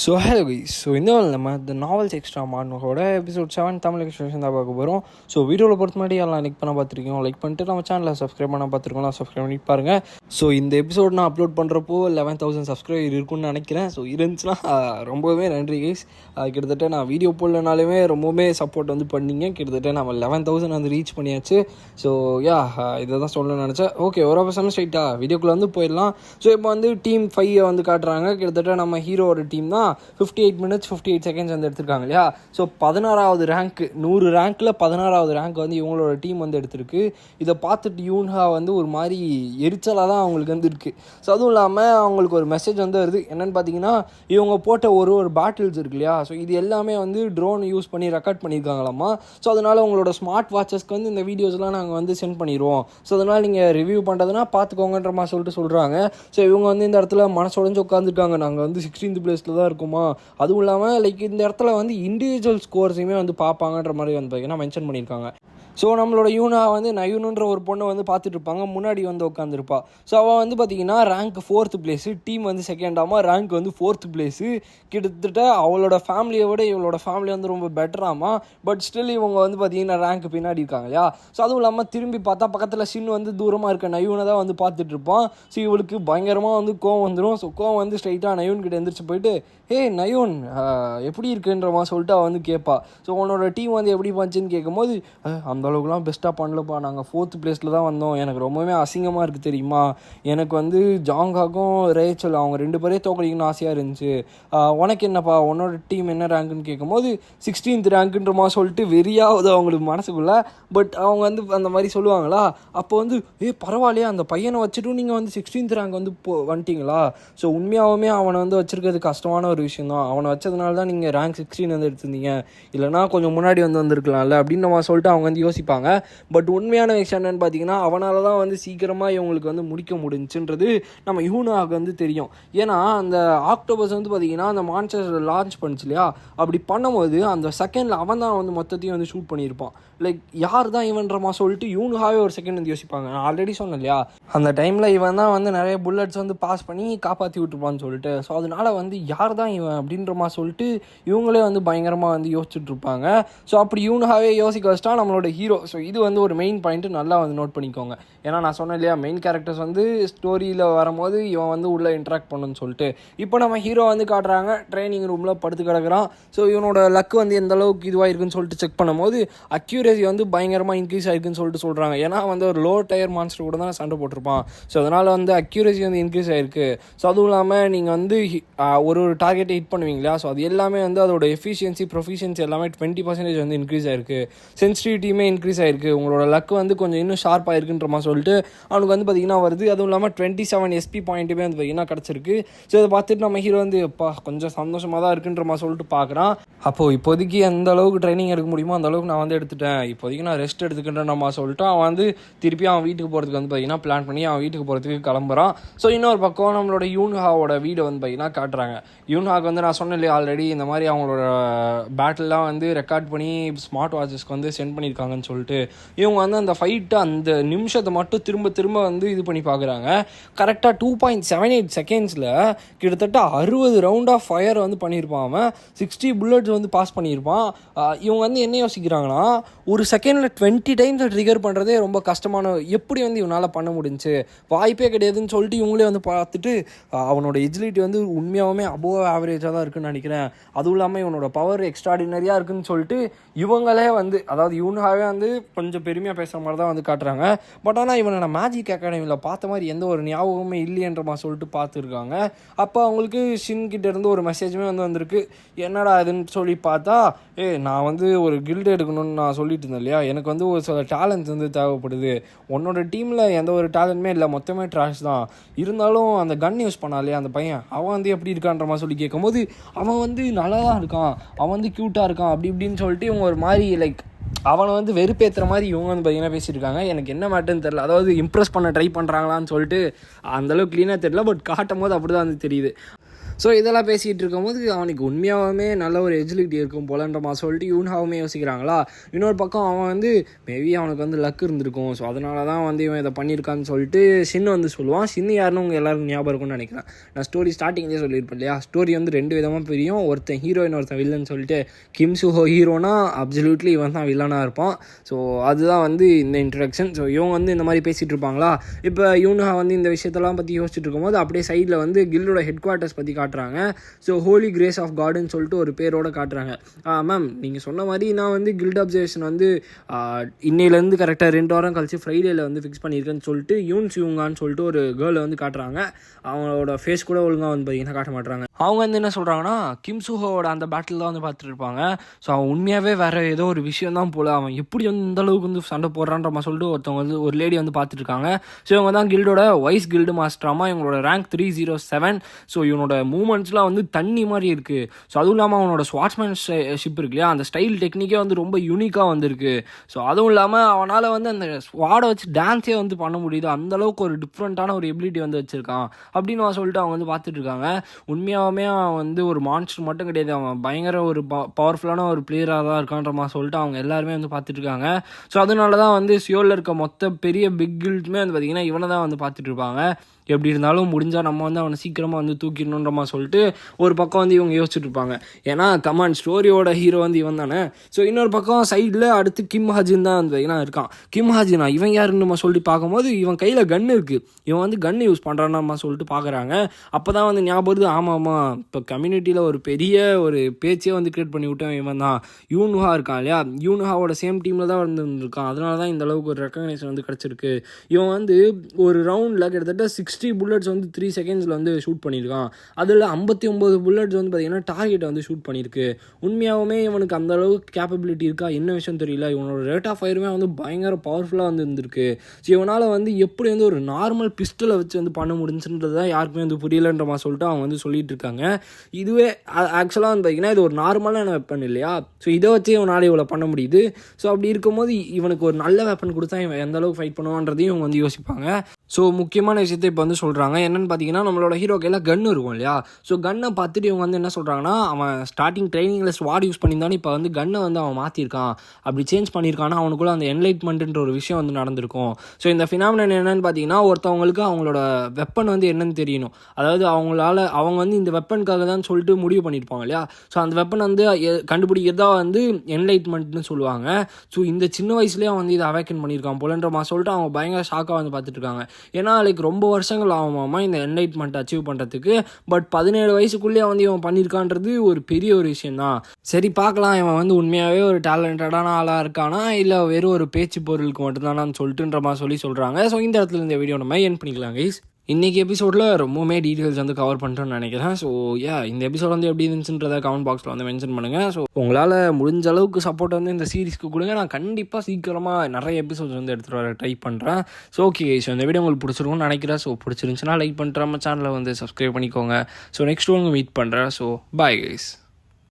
So hello guys so இந்த நம்ம இந்த நாவல்ஸ் எக்ஸ்ட்ரா மாடனோட எபிசோட் செவன் தமிழ் எக்ஸ்பிரஷன் தான் பார்க்க போகிறோம் ஸோ வீடியோவில் பொறுத்த மாதிரி எல்லாம் லைக் பண்ண பார்த்துருக்கோம் லைக் பண்ணிட்டு நம்ம சேனலில் சப்ஸ்கிரைப் பண்ண பார்த்துருக்கோம். சப்ஸ்கிரைப் பண்ணி பாருங்கள் ஸோ இந்த எபிசோட் நான் அப்லோட் பண்ணுறப்போ லெவன் தௌசண்ட் சப்ஸ்கிரைபர் இருக்குன்னு நினைக்கிறேன். ஸோ இருந்துச்சுன்னா ரொம்பவே நன்றி கைஸ் கிட்டத்தட்ட நான் வீடியோ போடலனாலுமே ரொம்பவே சப்போர்ட் வந்து பண்ணீங்க. கிட்டத்தட்ட நம்ம லெவன் தௌசண்ட் வந்து ரீச் பண்ணியாச்சு. ஸோ யா இதை தான் சொல்லணும்னு நினச்சேன். ஓகே ஒரு பர்சன் ஸ்ட்ரைட்டா வீடியோக்குள்ளே வந்து போயிடலாம். ஸோ இப்போ வந்து டீம் ஃபைவ் வந்து காட்டுறாங்க. கிட்டத்தட்ட நம்ம ஹீரோவோட டீம் தான். Fifty eight minutes fifty eight seconds வந்து எடுத்திருக்காங்க இல்லையா? ஸோ பதினாறாவது ரேங்க் நூறு ரேங்க்கில் பதினாறாவது ரேங்க் வந்து இவங்களோட டீம் வந்து எடுத்திருக்கு. இதை பார்த்துட்டு யூன்ஹா வந்து ஒரு மாதிரி எரிச்சலாக தான் அவங்களுக்கு வந்து இருக்குது ஸோ அதுவும் இல்லாமல் அவங்களுக்கு ஒரு மெசேஜ் வந்து வருது. என்னென்னு பார்த்தீங்கன்னா இவங்க போட்ட ஒரு ஒரு பேட்டில்ஸ் இருக்கு இல்லையா? ஸோ இது எல்லாமே வந்து ட்ரோன் யூஸ் பண்ணி ரெக்கார்ட் பண்ணியிருக்காங்களாமா? ஸோ அதனால் உங்களோட ஸ்மார்ட் வாட்சஸ்க்கு வந்து இந்த வீடியோஸ்லாம் நாங்கள் வந்து சென்ட் பண்ணிடுவோம் ஸோ அதனால் நீங்கள் ரிவ்யூ பண்ணுறதுனா பார்த்துக்கோங்கன்ற மாதிரி சொல்லிட்டு சொல்கிறாங்க ஸோ இவங்க வந்து இந்த இடத்துல மனசுடைஞ்சு உட்காந்துருக்காங்க நாங்கள் வந்து சிக்ஸ்டீன்த் பிளேஸில் தான் இருக்கோம் அதுவும் இல்லாமல் லைக் இந்த இடத்துல வந்து இண்டிவிஜுவல் ஸ்கோர்ஸையுமே வந்து பார்ப்பாங்கன்ற மாதிரி வந்து பார்த்தீங்கன்னா மென்ஷன் பண்ணியிருக்காங்க. ஸோ நம்மளோட யூனா வந்து நயூனுன்ற ஒரு பொண்ணை வந்து பார்த்துட்டு இருப்பாங்க. முன்னாடி வந்து உட்காந்துருப்பா ஸோ அவள் வந்து பார்த்தீங்கன்னா ரேங்க் ஃபோர்த்து பிளேஸு டீம் வந்து செகண்டாமா ரேங்க் வந்து ஃபோர்த்து பிளேஸு கிட்டத்தட்ட அவளோட ஃபேமிலியை விட இவளோட ஃபேமிலி வந்து ரொம்ப பெட்டராமா பட் ஸ்டில் இவங்க வந்து பார்த்தீங்கன்னா ரேங்க் பின்னாடி இருக்காங்க இல்லையா? ஸோ அதுவும் இல்லாமல் திரும்பி பார்த்தா பக்கத்தில் சின் வந்து தூரமாக இருக்க நயூனை தான் வந்து பார்த்துட்டு இருப்பான். ஸோ இவளுக்கு பயங்கரமாக வந்து கோவம் வந்துடும் ஸோ கோவம் வந்து ஸ்ட்ரைட்டாக நயூன் கிட்ட எந்திரிச்சு போயிட்டு ஹே நயோன் எப்படி இருக்குன்றமா சொல்லிட்டு அவள் வந்து கேட்பா ஸோ உன்னோட டீம் வந்து எப்படி பண்ணுச்சுன்னு கேட்கும்போது அந்த அளவுக்குலாம் பெஸ்ட்டாக பண்ணலப்பா. நாங்கள் ஃபோர்த் பிளேஸில் தான் வந்தோம். எனக்கு ரொம்பவே அசிங்கமாக இருக்குது தெரியுமா? எனக்கு வந்து ஜாங்காக்கும் ரேச்சல் அவங்க ரெண்டு பேரையும் தோக்கடிக்கணும்னு ஆசையாக இருந்துச்சு. உனக்கு என்னப்பா? உன்னோட டீம் என்ன ரேங்க்குன்னு கேட்கும்போது சிக்ஸ்டீன்த் ரேங்க்குன்றமா சொல்லிட்டு வெறியாவது அவங்களுக்கு மனசுக்குள்ள. பட் அவங்க வந்து அந்த மாதிரி சொல்லுவாங்களா? அப்போ வந்து ஏ பரவாயில்லையா. அந்த பையனை வச்சுட்டும் நீங்கள் வந்து சிக்ஸ்டீன்த் ரேங்க் வந்து போ வந்துட்டீங்களா? ஸோ உண்மையாகவுமே அவனை வந்து வச்சுருக்கிறது கஷ்டமான ஒரு விஷயம் தான். அவனை வச்சதுனால தான் நீங்கள் ரேங்க் சிக்ஸ்டீன் வந்து எடுத்திருந்தீங்க. இல்லைனா கொஞ்சம் முன்னாடி வந்து வந்திருக்கலாம்ல அப்படின்னு நம்ம சொல்லிட்டு அவங்க வந்து யோசிப்பாங்க. பட் உண்மையான விஷயம் என்னென்னு பார்த்தீங்கன்னா அவனால் தான் வந்து சீக்கிரமாக இவங்களுக்கு வந்து முடிக்க முடிஞ்சுன்றது நம்ம யூனாவுக்கு வந்து தெரியும். ஏன்னா அந்த ஆக்டோபஸ் வந்து பார்த்தீங்கன்னா அந்த மான்ஸ்டர் லான்ச் பண்ணுச்சு இல்லையா? அப்படி பண்ணும்போது அந்த செகண்டில் அவன் தான் வந்து மொத்தத்தையும் வந்து ஷூட் பண்ணியிருப்பான். லைக் யார் தான் இவன்றமா சொல்லிட்டு யூனுகாவே ஒரு செகண்ட் வந்து யோசிப்பாங்க. நான் ஆல்ரெடி சொன்னேன் இல்லையா? அந்த டைமில் இவன் தான் வந்து நிறைய புல்லட்ஸ் வந்து பாஸ் பண்ணி காப்பாற்றி விட்டுருப்பான்னு சொல்லிட்டு. ஸோ அதனால் வந்து யார் தான் இவன் அப்படின்றமா சொல்லிட்டு இவங்களே வந்து பயங்கரமாக வந்து யோசிச்சுட்டு இருப்பாங்க. ஸோ அப்படி இவனாகவே யோசிக்க வச்சிட்டா நம்மளோட ஹீரோ ஸோ இது வந்து ஒரு மெயின் பாயிண்ட்டு நல்லா வந்து நோட் பண்ணிக்கோங்க. ஏன்னா நான் சொன்னேன் இல்லையா மெயின் கேரக்டர்ஸ் வந்து ஸ்டோரியில் வரும்போது இவன் வந்து உள்ளே இன்ட்ராக்ட் பண்ணுன்னு சொல்லிட்டு. இப்போ நம்ம ஹீரோ வந்து காட்டுறாங்க ட்ரைனிங் ரூமில் படுத்து கிடக்குறான். ஸோ இவனோட லக் வந்து எந்த அளவுக்கு இதுவாக இருக்குன்னு சொல்லிட்டு செக் பண்ணும்போது அக்யூரேசி வந்து பயங்கரமாக இன்க்ரீஸ் ஆயிருக்குன்னு சொல்லிட்டு சொல்கிறாங்க ஏன்னா வந்து ஒரு லோ டயர் மான்ஸ்டர் கூட தான் சண்டை போட்டிருப்பான். ஸோ அதனால் வந்து அக்யூரேசி வந்து இன்க்ரீஸ் ஆயிருக்கு. ஸோ அதுவும் இல்லாமல் நீங்கள் வந்து ஒரு ஒரு டார்கெட் டார்கெட் ஹிட் பண்ணுவீங்களா? ஸோ அது எல்லாமே வந்து அதோட எஃபிஷியன்சி ப்ரொஃபிஷியன்சி எல்லாமே டுவெண்ட்டி பர்சன்டேஜ் வந்து இன்க்ரீஸ் ஆயிருக்கு. சென்சிட்டிவிட்டியுமே இன்க்ரீஸ் ஆயிருக்கு. உங்களோட லக் வந்து கொஞ்சம் இன்னும் ஷார்ப் ஆயிருக்குன்ற மாதிரி சொல்லிட்டு அவனுக்கு வந்து பார்த்தீங்கன்னா வருது. அதுவும் இல்லாமல் டுவெண்ட்டி செவன் எஸ்பி பாயிண்ட்டுமே வந்து பார்த்தீங்கன்னா கிடச்சிருக்கு. ஸோ இதை பார்த்துட்டு நம்ம ஹீரோ வந்து எப்பா கொஞ்சம் சந்தோஷமாக தான் இருக்குன்ற மாதிரி சொல்லிட்டு பார்க்குறான் அப்போது இப்போதைக்கு எந்த அளவுக்கு ட்ரைனிங் எடுக்க முடியுமோ அந்த அளவுக்கு நான் வந்து எடுத்துட்டேன். இப்போதைக்கு நான் ரெஸ்ட் எடுத்துக்கிட்டேன் நம்ம சொல்லிட்டு அவன் வந்து திருப்பி அவன் வீட்டுக்கு போகிறதுக்கு வந்து பார்த்தீங்கன்னா பிளான் பண்ணி அவன் வீட்டுக்கு போகிறதுக்கு கிளம்புறான். ஸோ இன்னொரு பக்கம் நம்மளோட யூன்ஹாவோட வீடை வந்து பார்த்தீங்கன்னா காட்டுறாங்க. யூன்ஹாக்கு வந்து நான் சொன்னேன் இல்லையா ஆல்ரெடி இந்த மாதிரி அவங்களோட பேட்டில்லாம் வந்து ரெக்கார்ட் பண்ணி ஸ்மார்ட் வாட்சஸ்க்கு வந்து சென்ட் பண்ணியிருக்காங்கன்னு சொல்லிட்டு இவங்க வந்து அந்த ஃபைட்டு அந்த நிமிஷத்தை மட்டும் திரும்ப திரும்ப வந்து இது பண்ணி பார்க்குறாங்க. கரெக்டாக டூ பாயிண்ட் செவன் எயிட் செகண்ட்ஸில் கிட்டத்தட்ட அறுபது ரவுண்ட் ஆஃப் ஃபயர் வந்து பண்ணியிருப்பான் அவன். சிக்ஸ்டி புல்லட்ஸ் வந்து பாஸ் பண்ணியிருப்பான். இவங்க வந்து என்ன யோசிக்கிறாங்கன்னா ஒரு செகண்டில் டுவெண்ட்டி டைம்ஸ் ட்ரிகர் பண்ணுறதே ரொம்ப கஷ்டமான எப்படி வந்து இவனால் பண்ண முடிஞ்சுச்சு வாய்ப்பே கிடையாதுன்னு சொல்லிட்டு இவங்களே வந்து பார்த்துட்டு அவனோட எஜிலிட்டி வந்து உண்மையாகவுமே அபோவ் ஆவரேஜாக தான் இருக்குன்னு நினைக்கிறேன். அதுவும் இல்லாமல் இவனோட பவர் எக்ஸ்ட்ராடினரியாக இருக்குன்னு சொல்லிட்டு இவங்களே வந்து அதாவது இவனுக்காகவே வந்து கொஞ்சம் பெருமையாக பேசுகிற மாதிரி தான் வந்து காட்டுறாங்க. பட் ஆனால் இவனை நான் மேஜிக் அகாடமியில் பார்த்த மாதிரி எந்த ஒரு ஞாபகமே இல்லையன்ற மாதிரி சொல்லிட்டு பார்த்துருக்காங்க. அப்போ அவங்களுக்கு ஷின்கிட்ட இருந்து ஒரு மெசேஜுமே வந்து வந்திருக்கு. என்னடா இதுன்னு சொல்லி பார்த்தா ஏ நான் வந்து ஒரு கில்டு எடுக்கணும்னு நான் சொல்லிட்டு இருந்தேன் இல்லையா? எனக்கு வந்து ஒரு சில டேலண்ட்ஸ் வந்து தேவைப்படுது. உன்னோட டீமில் எந்த ஒரு டேலண்ட்டுமே இல்லை. மொத்தமே ட்ராஷ் தான். இருந்தாலும் அந்த கன் யூஸ் பண்ணா இல்லையா அந்த பையன்? அவன் வந்து எப்படி இருக்கான்ற மாதிரி சொல்லி கேட்கும்போது அவன் வந்து நல்லா தான் இருக்கான். அவன் வந்து க்யூட்டாக இருக்கான். அப்படி இப்படின்னு சொல்லிட்டு இவங்க ஒரு மாதிரி லைக் அவனை வந்து வெறுப்பேற்றுற மாதிரி இவங்க வந்து பார்த்தீங்கன்னா பேசியிருக்காங்க. எனக்கு என்ன மாட்டேன்னு தெரில அதாவது இம்ப்ரெஸ் பண்ண ட்ரை பண்ணுறாங்களான்னு சொல்லிட்டு அந்தளவுக்கு க்ளீனாக தெரில பட் காட்டும் போது அப்படி தான் வந்து தெரியுது. ஸோ இதெல்லாம் பேசிகிட்டு இருக்கும்போது அவனுக்கு உண்மையாகவே நல்ல ஒரு எஜிலிட்டி இருக்கும் போலன்றமா சொல்லிட்டு யூன்ஹாவுமே யோசிக்கிறாங்களா? இன்னொரு பக்கம் அவன் வந்து மேபி அவனுக்கு வந்து லக் இருந்திருக்கும். ஸோ அதனால தான் வந்து இவன் இதை பண்ணியிருக்கான்னு சொல்லிட்டு சின்னு வந்து சொல்லுவான். ஷின் யாருன்னு உங்கள் எல்லாருக்கும் ஞாபகம் இருக்கும்னு நினைக்கிறேன். நான் ஸ்டோரி ஸ்டார்டிங்லேயே சொல்லியிருப்பேன் இல்லையா? ஸ்டோரி வந்து ரெண்டு விதமாக பிரியும். ஒருத்தன் ஹீரோயின் ஒருத்தன் வில்லன் சொல்லிட்டு கிம் சுஹோ ஹீரோனா அப்சல்யூட்லி இவன் தான் வில்லனாக இருப்பான். ஸோ அதுதான் வந்து இந்த இன்ட்ரடக்ஷன் ஸோ இவங்க வந்து இந்த மாதிரி பேசிகிட்டு இருப்பாங்களா? இப்போ யூனுஹா வந்து இந்த விஷயத்தெல்லாம் பற்றி யோசிச்சுட்டு இருக்கும்போது அப்படியே சைடில் வந்து கில்லோட ஹெட் குவார்ட்டர்ஸ் பற்றி காட்டுறாங்க. ஸோ ஹோலி கிரேஸ் ஆஃப் காடுன்னு சொல்லிட்டு ஒரு பேரோட காட்டுறாங்க. மேம் நீங்கள் சொன்ன மாதிரி நான் வந்து கில்ட் அப்சர்வேஷன் வந்து இன்னையிலேருந்து கரெக்டாக ரெண்டு வாரம் கழிச்சு ஃப்ரைடேயில் வந்து ஃபிக்ஸ் பண்ணியிருக்கேன்னு சொல்லிட்டு யூன்ஸ் யூங்கான்னு சொல்லிட்டு ஒரு கேர்ளை வந்து காட்டுறாங்க. அவங்களோட ஃபேஸ் கூட ஒழுங்காக வந்து பார்த்தீங்கன்னா காட்ட மாட்டுறாங்க. அவங்க வந்து என்ன சொல்கிறாங்கன்னா கிம் சுஹோவோட அந்த பேட்டில் தான் வந்து பார்த்துட்ருப்பாங்க ஸோ அவன் உண்மையாகவே வேறு ஏதோ ஒரு விஷயம் தான் போல. அவன் எப்படி வந்து இந்த அளவுக்கு வந்து சண்டை போடுறான்ற மாதிரி சொல்லிட்டு ஒருத்தவங்க வந்து ஒரு லேடி வந்து பார்த்துட்டு இருக்காங்க. ஸோ இவங்க தான் கில்டோட வைஸ் கில்டு மாஸ்டராமா இவங்களோட rank three zero seven so இவனோட மூமெண்ட்ஸ்லாம் வந்து தண்ணி மாதிரி இருக்குது ஸோ அதுவும் இல்லாமல் அவனோட ஸ்வாட்ஸ்மேன் ஷிப் இருக்கு இல்லையா? அந்த ஸ்டைல் டெக்னிக்கே வந்து ரொம்ப யூனிக்காக வந்திருக்கு. ஸோ அதுவும் இல்லாமல் அவனால் வந்து அந்த ஸ்வாடை வச்சு டான்ஸே வந்து பண்ண முடியுது. அந்த அளவுக்கு ஒரு டிஃப்ரெண்ட்டான ஒரு எபிலிட்டி வந்து வச்சுருக்கான். அப்படின்னு அவன் சொல்லிட்டு அவங்க வந்து பார்த்துட்ருக்காங்க உண்மையாக உண்மையாகவே அவன் வந்து ஒரு மான்ஸ்டர் மட்டும் கிடையாது. அவன் பயங்கர ஒரு பவர்ஃபுல்லான ஒரு பிளேயராக தான் இருக்கான்ற மாதிரி சொல்லிட்டு அவங்க எல்லாருமே வந்து பார்த்துட்டு இருக்காங்க. ஸோ அதனால தான் வந்து சியோலில் இருக்க மொத்த பெரிய பிக் கில்ட்டுமே வந்து பார்த்திங்கன்னா இவனை தான் வந்து பார்த்துட்டு இருப்பாங்க. எப்படி இருந்தாலும் முடிஞ்சால் நம்ம வந்து அவனை சீக்கிரமாக வந்து தூக்கிடணுன்றமா சொல்லிட்டு ஒரு பக்கம் வந்து இவங்க யோசிச்சுட்டு இருப்பாங்க. ஏன்னா கமான் ஸ்டோரியோட ஹீரோ வந்து இவன் தானே. ஸோ இன்னொரு பக்கம் சைடில் அடுத்து கிம் ஹாஜின் தான் வந்து ஏன்னா இருக்கான். கிம் ஹாஜினா இவன் யாருன்னு நம்ம சொல்லிட்டு பார்க்கும்போது இவன் கையில் கன் இருக்குது இவன் வந்து கன் யூஸ் பண்ணுறான்னு நம்ம சொல்லிட்டு பார்க்குறாங்க. அப்போ தான் வந்து ஞாபகம் ஆமாம் ஆமாம் இப்போ கம்யூனிட்டியில் ஒரு பெரிய ஒரு பேச்சே வந்து கிரியேட் பண்ணி விட்டவன் இவன் தான். யூனுஹா இருக்கான் இல்லையா? யூனுஹாவோட சேம் டீமில் தான் வந்து இருக்கான் அதனால தான் இந்த அளவுக்கு ஒரு ரெக்கக்னேஷன் வந்து கிடச்சிருக்கு. இவன் வந்து ஒரு ரவுண்டில் கிட்டத்தட்ட சிக்ஸ் சிக்ஸ்டி புல்லட்ஸ் வந்து த்ரீ செகண்ட்ஸில் வந்து ஷூட் பண்ணியிருக்கான். அதில் ஐம்பத்தி ஒம்பது புல்லட்ஸ் வந்து பார்த்திங்கன்னா டார்கெட்டை வந்து ஷூட் பண்ணியிருக்கு. உண்மையாகவுமே இவனுக்கு அந்த அளவுக்கு கேப்பபிலிட்டி இருக்கா? என்ன விஷயம் தெரியல? இவனோட ரேட் ஆஃப் ஃபயருமே வந்து பயங்கர பவர்ஃபுல்லாக வந்து இருந்திருக்கு. ஸோ இவனால் வந்து எப்படி வந்து ஒரு நார்மல் பிஸ்டலை வச்சு வந்து பண்ண முடிஞ்சுன்றது தான் யாருக்குமே வந்து புரியலன்ற மாதிரி சொல்லிட்டு அவங்க வந்து சொல்லிட்டு இருக்காங்க. இதுவே ஆக்சுவலாக வந்து பார்த்திங்கன்னா இது ஒரு நார்மலான வெப்பன் இல்லையா? ஸோ இதை வச்சு இவனால் இவ்வளோ பண்ண முடியுது. ஸோ அப்படி இருக்கும்போது இவனுக்கு ஒரு நல்ல வெப்பன் கொடுத்தா இவன் எந்த அளவுக்கு ஃபைட் பண்ணுவான்றதையும் இவங்க வந்து யோசிப்பாங்க. ஸோ முக்கியமான விஷயத்தை இப்போ வந்து சொல்கிறாங்க என்னென்னு பார்த்தீங்கன்னா நம்மளோட ஹீரோ கையில் கன் இருக்கும் இல்லையா? ஸோ கன்னை பார்த்துட்டு இவங்க வந்து என்ன சொல்கிறாங்கன்னா அவன் ஸ்டார்டிங் ட்ரைனிங்கில் ஸ்வாட் யூஸ் பண்ணியிருந்தானே இப்போ வந்து கன்னை வந்து அவன் மாற்றிருக்கான் அப்படி சேஞ்ச் பண்ணியிருக்கானா அவனுக்குள்ள அந்த என்லைட்மெண்ட்டுன்ற ஒரு விஷயம் வந்து நடந்திருக்கும். ஸோ இந்த ஃபினாமினன் என்னென்னு பார்த்தீங்கன்னா ஒருத்தவங்களுக்கு அவங்களோட வெப்பன் வந்து என்னன்னு தெரியணும். அதாவது அவங்களால அவங்க வந்து இந்த வெப்பனுக்காக தான் சொல்லிட்டு முடிவு பண்ணியிருப்பாங்க இல்லையா? ஸோ அந்த வெப்பன் வந்து கண்டுபிடிக்கிறதா வந்து என்லைட்மெண்ட்னு சொல்லுவாங்க. ஸோ இந்த சின்ன வயசுலேயே அவன் வந்து இதை அவேக்கன் பண்ணியிருக்கான். போலன்ற மாதிரி சொல்லிட்டு அவங்க பயங்கர ஷாக்காக வந்து பார்த்துட்டு இருக்காங்க. ஏன்னா லைக் ரொம்ப வருஷங்கள் ஆகுமாமா இந்த என்லைட்மெண்ட் அச்சீவ் பண்ணுறதுக்கு பட் பதினேழு வயசுக்குள்ளேயே வந்து இவன் பண்ணியிருக்கான்றது ஒரு பெரிய ஒரு விஷயம்தான். சரி பார்க்கலாம். இவன் வந்து உண்மையாகவே ஒரு டேலண்டடான ஆளாக இருக்கானா இல்லை வெறும் ஒரு பேச்சு பொருளுக்கு மட்டும்தானான்னு சொல்லிட்டுன்ற மாதிரி சொல்லி சொல்கிறாங்க ஸோ இந்த இடத்துல இந்த வீடியோ நம்ம என் பண்ணிக்கலாம் கைஸ் இன்றைக்கி எபிசோடில் ரொம்பவுமே டீட்டெயில்ஸ் வந்து கவர் பண்ணிட்டோன்னு நினைக்கிறேன். ஸோ யா இந்த எபிசோட் வந்து எப்படி இருந்துச்சுன்றதை கமெண்ட் பாக்ஸில் வந்து மென்ஷன் பண்ணுங்கள் ஸோ உங்களால் முடிஞ்ச அளவுக்கு சப்போர்ட் வந்து இந்த சீரிஸ்க்கு கொடுங்க. நான் கண்டிப்பாக சீக்கிரமாக நிறைய எபிசோட்ஸ் வந்து எடுத்துகிட்டு வர ட்ரை பண்ணுறேன் ஸோ ஓகே ஸோ இந்த வீடியோ உங்களுக்கு பிடிச்சிருக்கும்னு நினைக்கிறேன். ஸோ பிடிச்சிருந்துச்சுன்னா லைக் பண்ணுறாம நம்ம சேனலை வந்து சப்ஸ்கிரைப் பண்ணிக்கோங்க. ஸோ நெக்ஸ்ட் உங்களுக்கு மீட் பண்ணுறேன் ஸோ பாய் கைஸ்